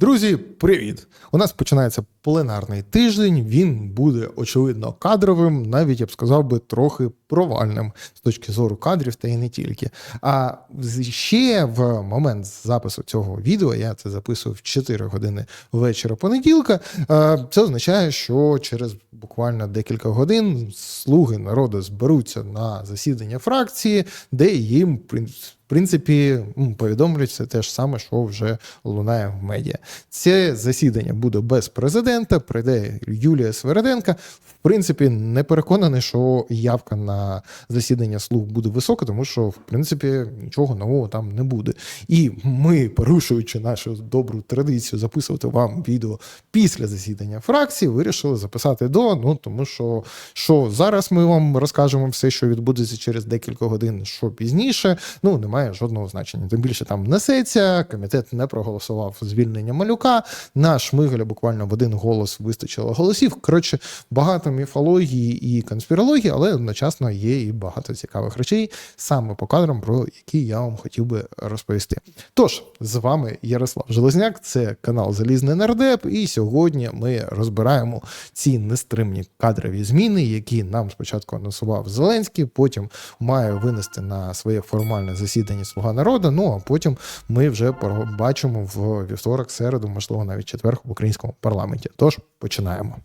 Друзі, привіт! У нас починається пленарний тиждень. Він буде очевидно кадровим, навіть я б сказав би трохи провальним з точки зору кадрів, та й не тільки. А ще в момент запису цього відео я це записував в 4 години вечора понеділка. е, Це означає, що через буквально декілька годин слуги народу зберуться на засідання фракції, де їм в принципі, повідомлять те ж саме, що вже лунає в медіа. Це засідання буде без президента. Прийде Юлія Свереденка. В принципі, не переконаний, що явка на засідання слуг буде висока, тому що в принципі нічого нового там не буде. І ми, порушуючи нашу добру традицію, записувати вам відео після засідання фракції, вирішили записати до. Ну тому що, що зараз ми вам розкажемо все, що відбудеться через декілька годин, що пізніше. Ну немає жодного значення. Тим більше там несеться. Комітет не проголосував звільнення малюка. На Шмигаля буквально в один голос вистачило голосів. Коротше, багато міфології і конспірології, але одночасно є і багато цікавих речей саме по кадрам, про які я вам хотів би розповісти. Тож з вами Ярослав Железняк, це канал Залізний Нардеп, і сьогодні ми розбираємо ці нестримні кадрові зміни, які нам спочатку анонсував Зеленський, потім має винести на своє формальне засідання Слуга народу. Ну а потім ми вже побачимо в вівторок, середу, можливо, навіть четвер в українському парламенті. Тож починаємо.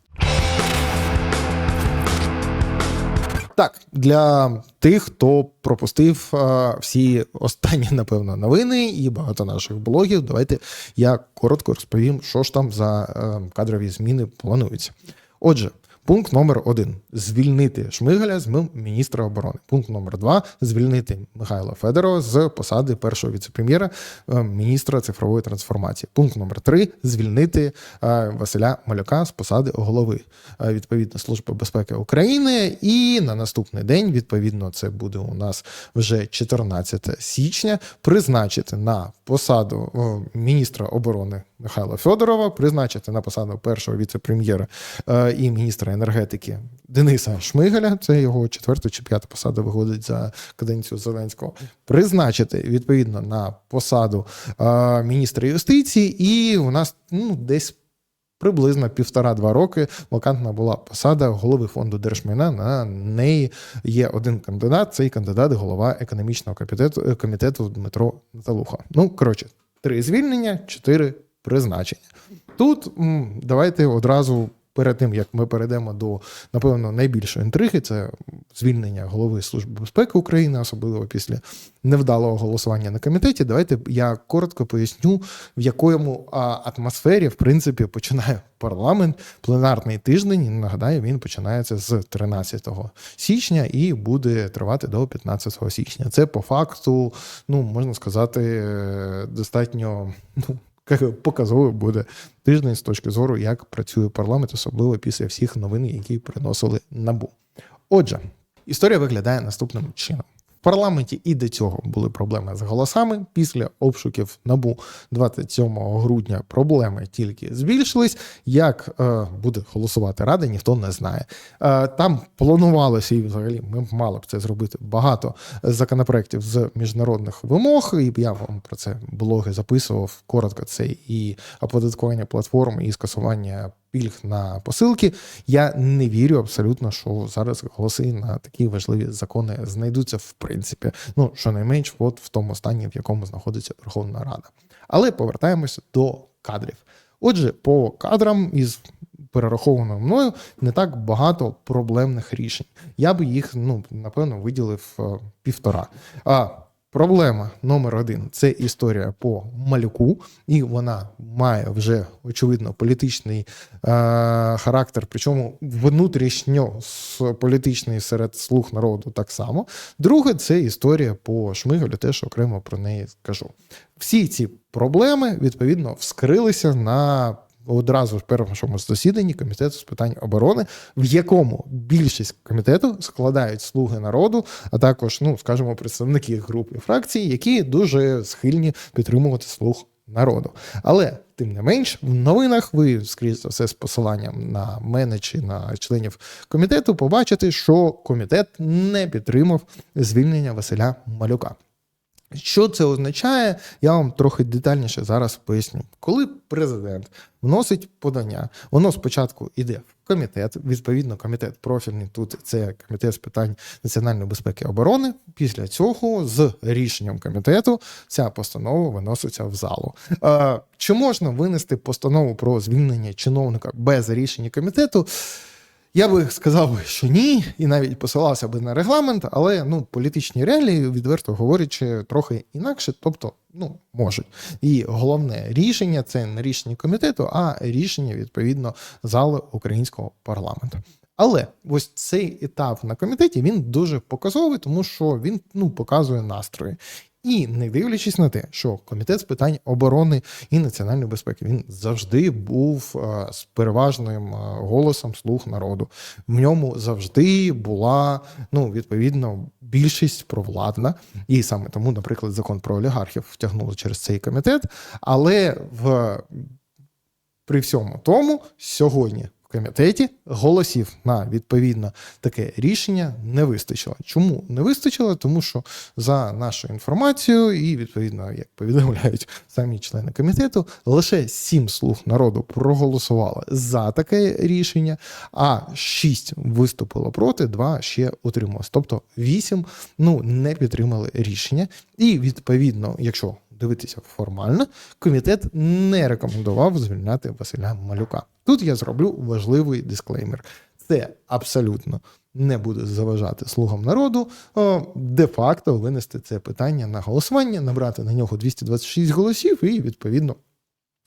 Так, для тих, хто пропустив е, всі останні, напевно, новини і багато наших блогів, давайте я коротко розповім, що ж там за е, кадрові зміни плануються. Отже, пункт номер один: звільнити Шмигаля з міністра оборони. Пункт номер два звільнити Михайла Федорова з посади першого віцепрем'єра е, міністра цифрової трансформації. Пункт номер три звільнити е, Василя Малюка з посади голови е, відповідно Служби безпеки України. І на наступний день, відповідно, це буде у нас вже 14 січня, призначити на посаду міністра оборони Михайла Федорова, призначити на посаду першого віцепрем'єра е, і міністра енергетики Дениса Шмигаля. Це його четверта чи п'ята посада виходить за каденцію Зеленського. Призначити відповідно на посаду е, міністра юстиції, і у нас ну десь. Приблизно півтора-два роки вакантна була посада голови фонду держмайна. На неї є один кандидат. Цей кандидат голова економічного комітету, комітету Дмитро Наталуха. Ну коротше, три звільнення, чотири призначення. Тут давайте одразу. Перед тим як ми перейдемо до напевно найбільшої інтриги, це звільнення голови Служби безпеки України, особливо після невдалого голосування на комітеті. Давайте я коротко поясню, в якому атмосфері в принципі починає парламент пленарний тиждень. Нагадаю, він починається з 13 січня і буде тривати до 15 січня. Це по факту, ну можна сказати, е, достатньо ну. Як Показовий буде тиждень з точки зору, як працює парламент, особливо після всіх новин, які приносили набу. Отже, історія виглядає наступним чином. В парламенті і до цього були проблеми з голосами. Після обшуків набу 27 грудня проблеми тільки збільшились. Як е, буде голосувати рада, ніхто не знає. Е, там планувалося, і взагалі ми мали б це зробити багато законопроєктів з міжнародних вимог. І я вам про це блоги записував коротко. Це і оподаткування платформ, і скасування пільг на посилки. Я не вірю абсолютно, що зараз голоси на такі важливі закони знайдуться в принципі. Ну щонайменш, от в тому стані, в якому знаходиться Верховна Рада. Але повертаємося до кадрів. Отже, по кадрам із перерахованою мною не так багато проблемних рішень. Я би їх, ну напевно, виділив е, півтора. А Проблема номер один це історія по малюку, і вона має вже очевидно політичний е, характер, причому внутрішньо політичний серед слуг народу так само. Друге, це історія по Шмигалю, теж окремо про неї скажу. Всі ці проблеми відповідно вскрилися на одразу в першому засіданні комітету з питань оборони, в якому більшість комітету складають слуги народу, а також, ну скажімо, представники груп і фракцій, які дуже схильні підтримувати слуг народу. Але тим не менш, в новинах ви, скрізь за все, з посиланням на мене чи на членів комітету, побачите, що комітет не підтримав звільнення Василя Малюка. Що це означає, я вам трохи детальніше зараз поясню. Коли президент вносить подання, воно спочатку йде в комітет. Відповідно, комітет профільний тут це комітет з питань національної безпеки і оборони. Після цього з рішенням комітету ця постанова виноситься в залу. Чи можна винести постанову про звільнення чиновника без рішення комітету? Я би сказав, що ні, і навіть посилався би на регламент, але ну політичні реалії, відверто говорячи, трохи інакше, тобто, ну можуть. І головне рішення це не рішення комітету, а рішення відповідно зали українського парламенту. Але ось цей етап на комітеті він дуже показовий, тому що він ну показує настрої. І не дивлячись на те, що комітет з питань оборони і національної безпеки він завжди був е, з переважним е, голосом слуг народу. В ньому завжди була ну відповідно більшість провладна, і саме тому, наприклад, закон про олігархів втягнули через цей комітет. Але в при всьому тому сьогодні комітеті голосів на відповідно таке рішення не вистачило. Чому не вистачило? Тому що за нашою інформацією, і відповідно, як повідомляють самі члени комітету, лише сім слуг народу проголосували за таке рішення, а шість виступило проти, два ще утрималось. Тобто вісім ну не підтримали рішення. І відповідно, якщо дивитися формально, комітет не рекомендував звільняти Василя Малюка. Тут я зроблю важливий дисклеймер. Це абсолютно не буде заважати слугам народу де-факто винести це питання на голосування, набрати на нього 226 голосів і відповідно.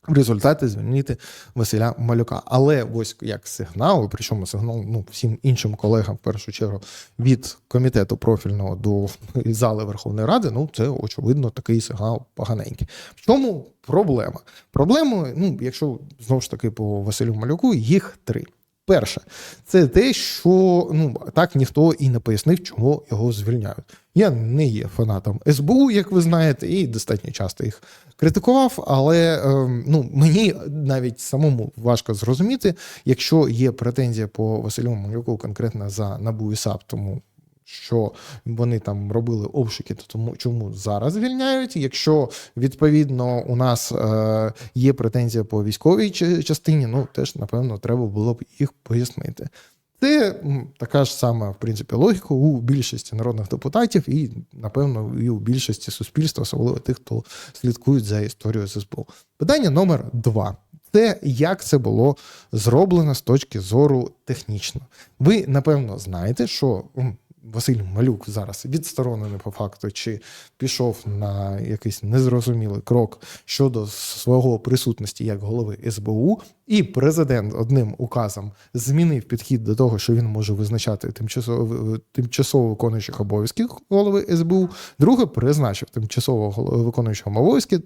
В результаті звільнити Василя Малюка. Але ось як сигнал, причому сигнал ну, всім іншим колегам, в першу чергу, від комітету профільного до зали Верховної Ради, ну це очевидно такий сигнал поганенький. В чому проблема? Проблема, ну, якщо знову ж таки по Василю Малюку, їх три. Перше, це те, що ну так ніхто і не пояснив, чому його звільняють. Я не є фанатом СБУ, як ви знаєте, і достатньо часто їх критикував. Але ем, ну мені навіть самому важко зрозуміти, якщо є претензія по Василю Малюку конкретно за НАБУ і САП, тому що вони там робили обшуки, то тому чому зараз звільняють? Якщо відповідно у нас е, є претензія по військовій частині, ну теж напевно треба було б їх пояснити. Це така ж сама, в принципі, логіка у більшості народних депутатів, і, напевно, і у більшості суспільства, особливо тих, хто слідкують за історією СБУ. Питання номер два. Це як це було зроблено з точки зору технічно. Ви напевно знаєте, що Василь Малюк зараз відсторонений по факту, чи пішов на якийсь незрозумілий крок щодо свого присутності як голови СБУ, і президент одним указом змінив підхід до того, що він може визначати тимчасово тимчасово виконуючих обов'язків голови СБУ. Друге призначив тимчасово виконуючого обов'язки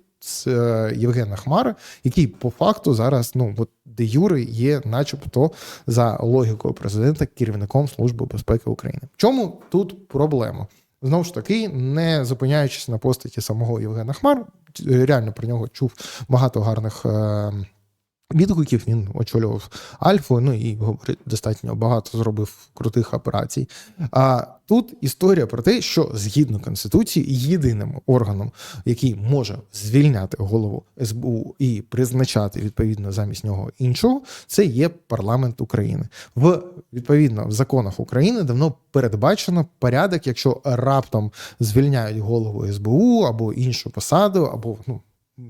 е, Євгена Хмара, який по факту зараз ну от де Юри є, начебто, за логікою президента, керівником Служби безпеки України. Чому тут проблема? Знову ж таки, не зупиняючись на постаті самого Євгена Хмар, реально про нього чув багато гарних. Е, відгуків він очолював Альфу, ну і говорить, достатньо багато зробив крутих операцій. А тут історія про те, що згідно конституції, єдиним органом, який може звільняти голову СБУ і призначати відповідно замість нього іншого, це є парламент України. В відповідно в законах України давно передбачено порядок, якщо раптом звільняють голову СБУ або іншу посаду, або ну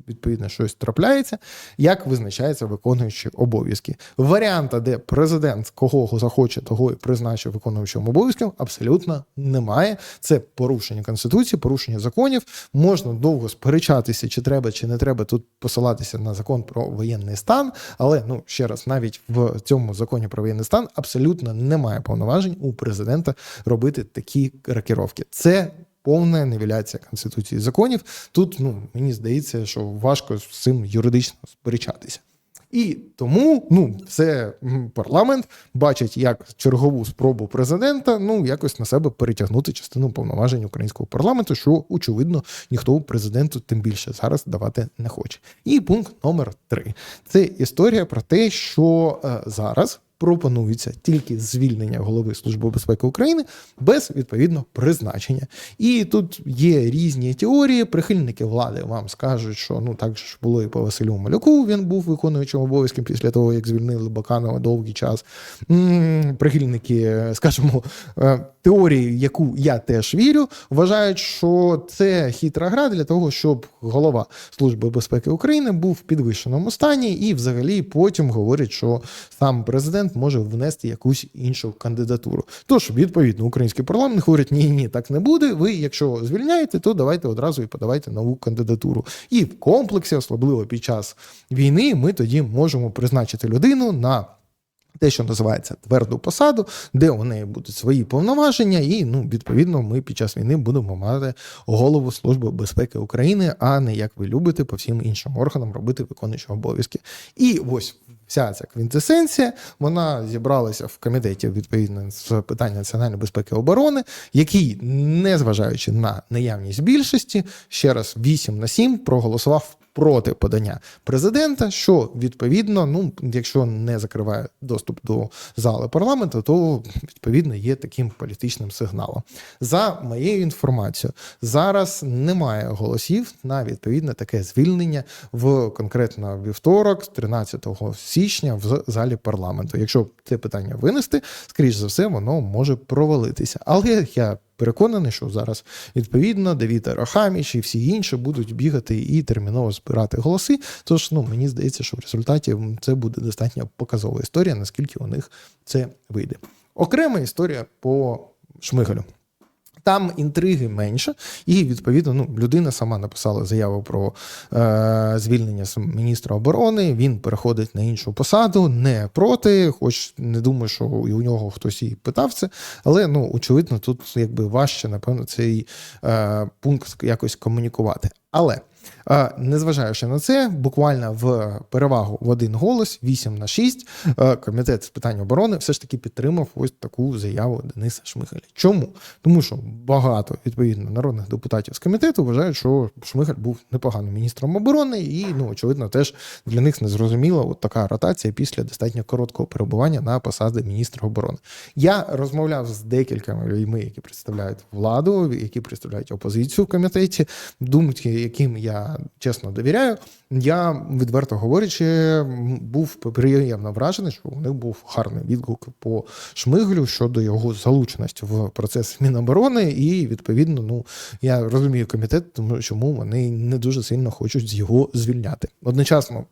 відповідно щось трапляється, як визначається виконуючи обов'язки. Варіанта, де президент кого захоче, того і призначив виконуючим обов'язком, абсолютно немає. Це порушення конституції, порушення законів. Можна довго сперечатися, чи треба, чи не треба тут посилатися на закон про воєнний стан. Але ну ще раз, навіть в цьому законі про воєнний стан абсолютно немає повноважень у президента робити такі рокіровки. Це повна нівеляція конституції законів. Тут ну мені здається, що важко з цим юридично сперечатися. І тому ну це парламент бачить як чергову спробу президента ну якось на себе перетягнути частину повноважень українського парламенту, що очевидно ніхто президенту тим більше зараз давати не хоче. І пункт номер три це історія про те, що е, зараз пропонується тільки звільнення голови Служби безпеки України без відповідно призначення. І тут є різні теорії. Прихильники влади вам скажуть, що ну так ж було і по Василю Малюку. Він був виконуючим обов'язком після того, як звільнили Баканова довгий час. Прихильники, скажімо, е, теорії, яку я теж вірю, вважають, що це хитра гра для того, щоб голова Служби безпеки України був в підвищеному стані, і взагалі потім говорять, що сам президент може внести якусь іншу кандидатуру. Тож, відповідно, український парламент говорить: ні, ні, так не буде. Ви, якщо звільняєте, то давайте одразу і подавайте нову кандидатуру. І в комплексі, особливо під час війни, ми тоді можемо призначити людину на те, що називається тверду посаду, де у неї будуть свої повноваження, і ну відповідно ми під час війни будемо мати голову Служби безпеки України, а не як ви любите по всім іншим органам робити виконуючі обов'язки. І ось вся ця квінтесенція, вона зібралася в комітеті відповідно з питань національної безпеки і оборони, який, незважаючи на наявність більшості, ще раз 8 на 7 проголосував проти подання президента, що відповідно, ну якщо не закриває доступ до зали парламенту, то відповідно є таким політичним сигналом. За моєю інформацією, зараз немає голосів на відповідне таке звільнення в конкретно вівторок, 13 січня, в залі парламенту. Якщо це питання винести, скоріш за все, воно може провалитися. Але я переконаний, що зараз відповідно Давід Рахаміч і всі інші будуть бігати і терміново збирати голоси. Тож ну мені здається, що в результаті це буде достатньо показова історія, наскільки у них це вийде. Окрема історія по Шмигалю. Там інтриги менше, і відповідно ну, людина сама написала заяву про е, звільнення міністра оборони. Він переходить на іншу посаду, не проти, хоч не думаю, що і у нього хтось і питав це. Але ну очевидно, тут якби важче, напевно, цей е, пункт якось комунікувати. Але незважаючи на це, буквально в перевагу в один голос, 8 на 6, е, комітет з питань оборони все ж таки підтримав ось таку заяву Дениса Шмигаля. Чому? Тому що багато відповідно народних депутатів з комітету вважають, що Шмигаль був непоганим міністром оборони, і ну очевидно, теж для них незрозуміла от така ротація після достатньо короткого перебування на посаді міністра оборони. Я розмовляв з декількома людьми, які представляють владу, які представляють опозицію в комітеті, думки, яким я чесно довіряю. Я відверто говорячи, був приємно вражений, що у них був гарний відгук по Шмиглю щодо його залученості в процес Міноборони, і відповідно, ну я розумію комітет, тому чому вони не дуже сильно хочуть його звільняти. Одночасно.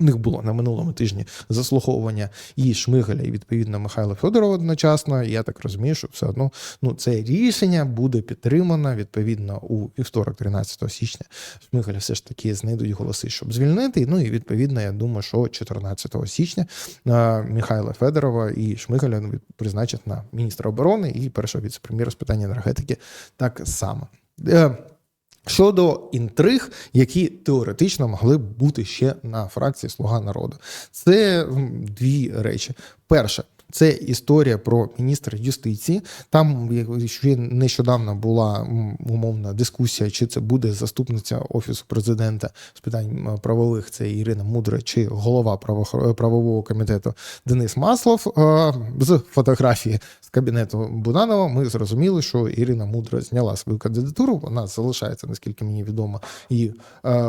У них було на минулому тижні заслуховування і Шмигаля, і відповідно Михайла Федорова одночасно. Я так розумію, що все одно ну це рішення буде підтримано відповідно у вівторок, 13 січня. Шмигаля все ж таки знайдуть голоси, щоб звільнити. Ну і відповідно, я думаю, що 14 січня Михайла Федорова і Шмигаля ну, призначать на міністра оборони і першого віце-прем'єра з питань енергетики так само. Щодо інтриг, які теоретично могли б бути ще на фракції Слуга народу, це дві речі. Перше, це історія про міністра юстиції. Там ще нещодавно була умовна дискусія, чи це буде заступниця офісу президента з питань правових. Це Ірина Мудра, чи голова правового комітету Денис Маслов. З фотографії з кабінету Буданова ми зрозуміли, що Ірина Мудра зняла свою кандидатуру. Вона залишається, наскільки мені відомо, і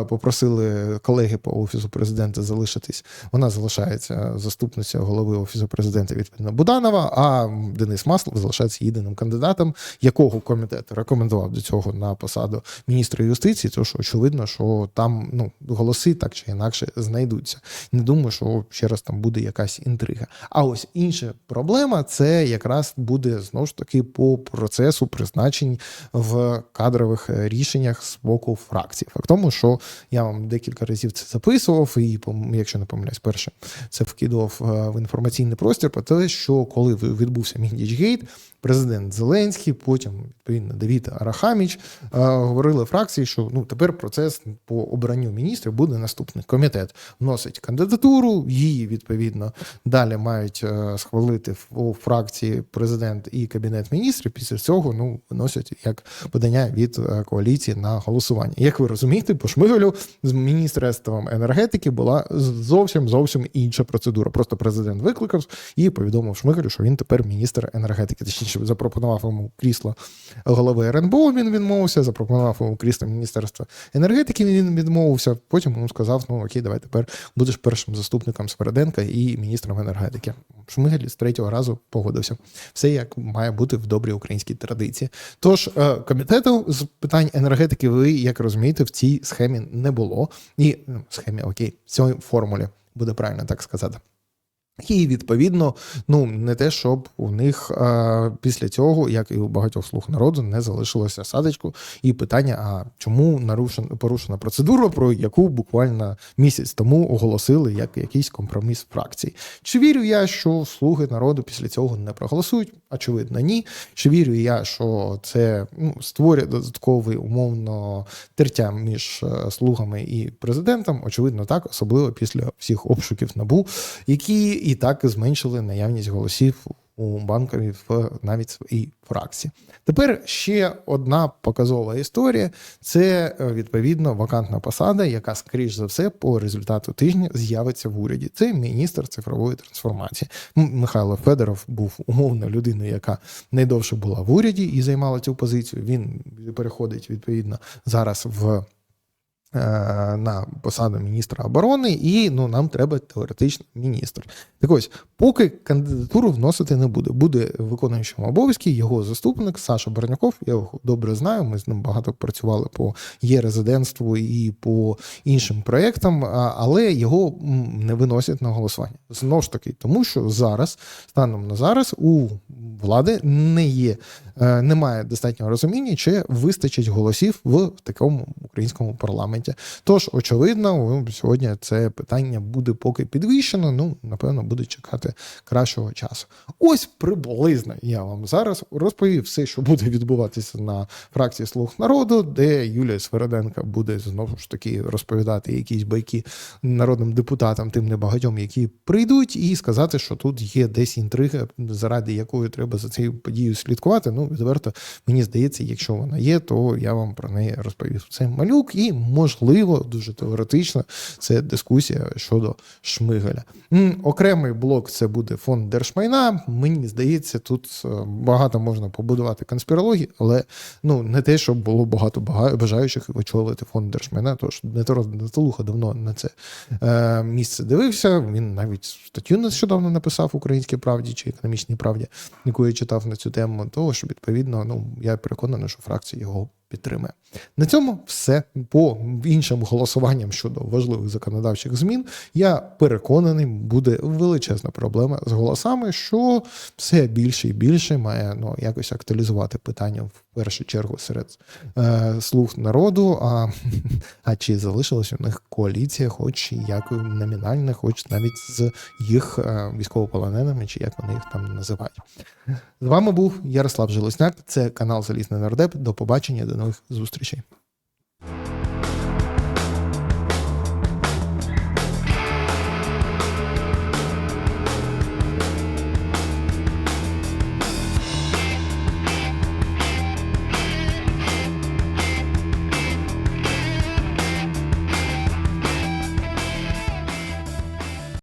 попросили колеги по офісу президента залишитись. Вона залишається заступниця голови офісу президента від відповідно Буданова, а Денис Маслов залишається єдиним кандидатом, якого комітет рекомендував до цього на посаду міністра юстиції. Тож очевидно, що там ну голоси так чи інакше знайдуться. Не думаю, що ще раз там буде якась інтрига. А ось інша проблема це якраз буде знову ж таки по процесу призначень в кадрових рішеннях з боку фракцій. Факт тому, що я вам декілька разів це записував, і якщо не помиляюсь, перше це вкидував в інформаційний простір. Те, що коли відбувся Міндічгейт, президент Зеленський, потім відповідно Давід Арахаміч е, говорили фракції, що ну тепер процес по обранню міністрів буде наступний. Комітет вносить кандидатуру, її відповідно далі мають е, схвалити у фракції президент і кабінет міністрів. Після цього ну виносять як подання від е, коаліції на голосування. Як ви розумієте, по Шмигалю з міністерством енергетики була зовсім зовсім інша процедура. Просто президент викликав і повідомив Шмигалю, що він тепер міністр енергетики. Точніше, запропонував йому крісло голови РНБО. Він відмовився, запропонував йому крісло міністерства енергетики. Він відмовився. Потім йому сказав: ну окей, давай тепер будеш першим заступником Свереденка і міністром енергетики. Шмигаль з третього разу погодився. Все як має бути в добрій українській традиції. Тож е, комітету з питань енергетики, ви як розумієте, в цій схемі не було. І ну, схемі, окей, в цій формулі буде правильно так сказати. І відповідно, ну не те, щоб у них е, після цього, як і у багатьох слуг народу, не залишилося садочку і питання: а чому нарушена порушена процедура, про яку буквально місяць тому оголосили як якийсь компроміс фракцій? Чи вірю я, що слуги народу після цього не проголосують? Очевидно, ні. Чи вірю я, що це ну, створює додатковий умовно тертя між е, слугами і президентом? Очевидно, так, особливо після всіх обшуків набу, які і так зменшили наявність голосів у банкові в навіть своїй фракції. Тепер ще одна показова історія: це е, відповідно вакантна посада, яка, скоріш за все, по результату тижня з'явиться в уряді. Це міністр цифрової трансформації. Михайло Федоров був умовно людиною, яка найдовше була в уряді і займала цю позицію. Він переходить відповідно зараз в на посаду міністра оборони, і ну нам треба теоретично міністр. Так ось, поки кандидатуру вносити не буде. Буде виконуючим обов'язки його заступник Саша Барняков. Я його добре знаю. Ми з ним багато працювали по є резидентству і по іншим проєктам, але його не виносять на голосування. Знову ж таки, тому що зараз, станом на зараз, у влади не є, е, немає достатнього розуміння, чи вистачить голосів в такому українському парламенті. Тож, очевидно, сьогодні це питання буде поки підвищено. Ну, напевно, буде чекати кращого часу. Ось приблизно я вам зараз розповів все, що буде відбуватися на фракції Слуг народу, де Юлія Свереденка буде знову ж таки розповідати якісь байки народним депутатам, тим небагатьом, які прийдуть, і сказати, що тут є десь інтрига, заради якої треба за цією подією слідкувати. Ну, відверто, мені здається, якщо вона є, то я вам про неї розповів. Це малюк, і можливо, дуже теоретично, це дискусія щодо Шмигаля. Окремий блок це буде фонд держмайна. Мені здається, тут е, багато можна побудувати конспірології, але ну не те, щоб було багато бажаючих очолити фонд держмайна. Тож Дмитро Наталуха давно на це е, місце дивився. Він навіть статтю нещодавно написав Українській правді чи економічній правді, яку я читав на цю тему. Того що відповідно, ну я переконаний, що фракція його підтримує. На цьому все по іншим голосуванням щодо важливих законодавчих змін. Я переконаний, буде величезна проблема з голосами, що все більше і більше має ну якось актуалізувати питання в першу чергу серед е, слуг народу. А, а чи залишилась у них коаліція, хоч як номінальна, хоч навіть з їх е, військовополоненими, чи як вони їх там називають. З вами був Ярослав Желесняк. Це канал Залізний Нардеп. До побачення, до нових зустрічей.